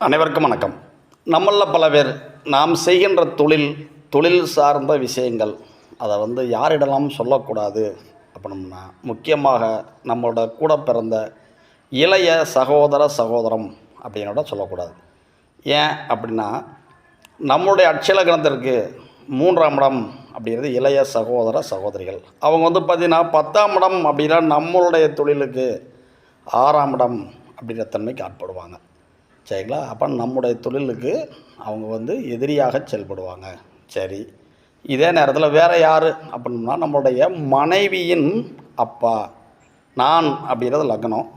அனைவருக்கும் வணக்கம். நம்மளில் பல பேர் நாம் செய்கின்ற தொழில் தொழில் சார்ந்த விஷயங்கள் அதை வந்து யாரிடலாம் சொல்லக்கூடாது அப்படின்னா முக்கியமாக நம்மளோட கூட பிறந்த இளைய சகோதர சகோதரம் அப்படின்னோட சொல்லக்கூடாது. ஏன் அப்படின்னா நம்மளுடைய அட்சலகணத்திற்கு மூன்றாம் இடம் அப்படிங்கிறது இளைய சகோதர சகோதரிகள். அவங்க வந்து பார்த்திங்கன்னா பத்தாம் இடம் அப்படின்னா நம்மளுடைய தொழிலுக்கு ஆறாம் இடம் அப்படின்ற தன்மைக்கு ஆட்படுவாங்க. சரிங்களா? அப்போ நம்முடைய தொழிலுக்கு அவங்க வந்து எதிரியாக செயல்படுவாங்க. சரி. இதே நேரத்தில் வேறு யார் அப்படின்னா நம்மளுடைய மனைவியின் அப்பா. நான் அப்படிங்கிறது லக்னம்.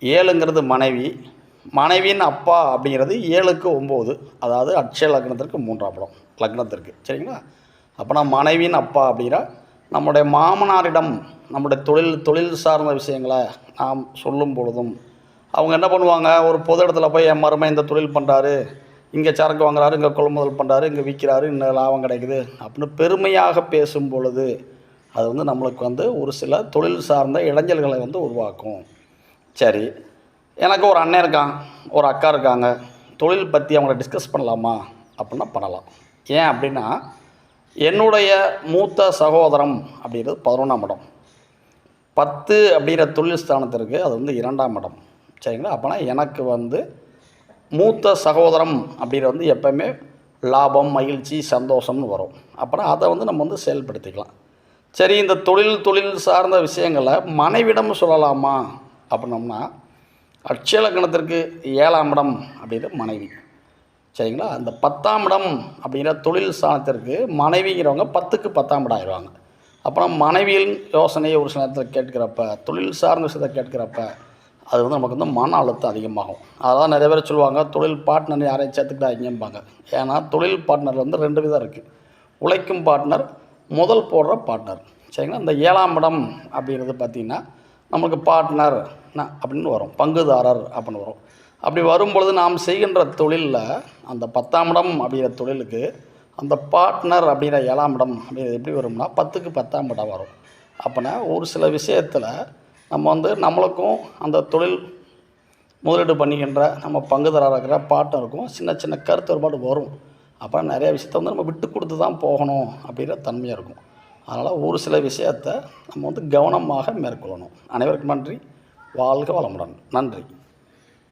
ஏழுங்கிறது மனைவி. மனைவியின் அப்பா அப்படிங்கிறது ஏழுக்கு ஒம்பது. அதாவது அட்சய லக்னத்திற்கு மூன்றாம் படம் லக்னத்திற்கு. சரிங்களா? அப்போ நான் மனைவியின் அப்பா அப்படிங்கிற நம்முடைய மாமனாரிடம் நம்முடைய தொழில் தொழில் சார்ந்த விஷயங்களை நாம் சொல்லும் பொழுதும் அவங்க என்ன பண்ணுவாங்க? ஒரு பொது இடத்துல போய் என் மருமை இந்த தொழில் பண்ணுறாரு இங்கே சரக்கு வாங்குறாரு இங்கே கொள்முதல் பண்ணுறாரு இங்கே விற்கிறாரு இன்னும் லாபம் கிடைக்குது அப்படின்னு பெருமையாக பேசும் பொழுது அது வந்து நம்மளுக்கு வந்து ஒரு சில தொழில் சார்ந்த இளைஞர்களை வந்து உருவாக்கும். சரி எனக்கு ஒரு அண்ணன் இருக்கான் ஒரு அக்கா இருக்காங்க. தொழில் பற்றி அவங்கள டிஸ்கஸ் பண்ணலாமா? அப்படின்னா பண்ணலாம். ஏன் அப்படின்னா என்னுடைய மூத்த சகோதரம் அப்படிங்கிறது பதினொன்றாம் இடம். பத்து அப்படிங்கிற தொழில் ஸ்தானத்திற்கு அது வந்து இரண்டாம் இடம். சரிங்களா? அப்போனா எனக்கு வந்து மூத்த சகோதரம் அப்படிங்கிறது வந்து எப்போவுமே லாபம் மகிழ்ச்சி சந்தோஷம்னு வரும். அப்போனா அதை வந்து நம்ம வந்து செயல்படுத்திக்கலாம். சரி இந்த தொழில் தொழில் சார்ந்த விஷயங்களை மனைவிடம் சொல்லலாமா? அப்படின்னோம்னா அட்சலக்கணத்திற்கு ஏழாம் இடம் அப்படிங்கிற மனைவி. சரிங்களா? அந்த பத்தாம் இடம் அப்படிங்கிற தொழில் சாணத்திற்கு மனைவிங்கிறவங்க பத்துக்கு பத்தாம் இடம் ஆயிடுவாங்க. அப்புறம் மனைவியின் யோசனையை ஒரு சில நேரத்தில் கேட்கிறப்ப தொழில் சார்ந்த விஷயத்தை கேட்கிறப்ப அது வந்து நமக்கு வந்து மன அழுத்தம் அதிகமாகும். அதான் நிறைய பேர் சொல்லுவாங்க தொழில் பார்ட்னர் யாரையும் சேர்த்துக்கிட்டாங்கம்பாங்க ஏன்னா தொழில் பார்ட்னர் வந்து ரெண்டு விதம் இருக்குது உழைக்கும் பார்ட்னர் முதல் போடுற பார்ட்னர் சரிங்களா? இந்த ஏழாம் இடம் அப்படிங்கிறது பார்த்திங்கன்னா நமக்கு பார்ட்னர் அப்படின்னு வரும். பங்குதாரர் அப்படின்னு வரும். அப்படி வரும்பொழுது நாம் செய்கின்ற தொழிலில் அந்த பத்தாம் இடம் அப்படிங்கிற தொழிலுக்கு அந்த பார்ட்னர் அப்படிங்கிற ஏழாம் இடம் அப்படிங்கிறது எப்படி வரும்னா பத்துக்கு பத்தாம் இடம் வரும். அப்போனா ஒரு சில விஷயத்தில் நம்ம வந்து நம்மளுக்கும் அந்த தொழில் முதலீடு பண்ணிக்கின்ற நம்ம பங்குதாரராக இருக்கிற பார்ட்னருக்கும் சின்ன சின்ன கருத்து வேறுபாடு வரும். அப்போ நிறைய விஷயத்த வந்து நம்ம விட்டு கொடுத்து தான் போகணும் அப்படிங்கிற தன்மையாக இருக்கும். அதனால் ஒரு சில விஷயத்தை நம்ம வந்து கவனமாக மேற்கொள்ளணும். அனைவருக்கும் நன்றி. வாழ்க வளமுடன். நன்றி.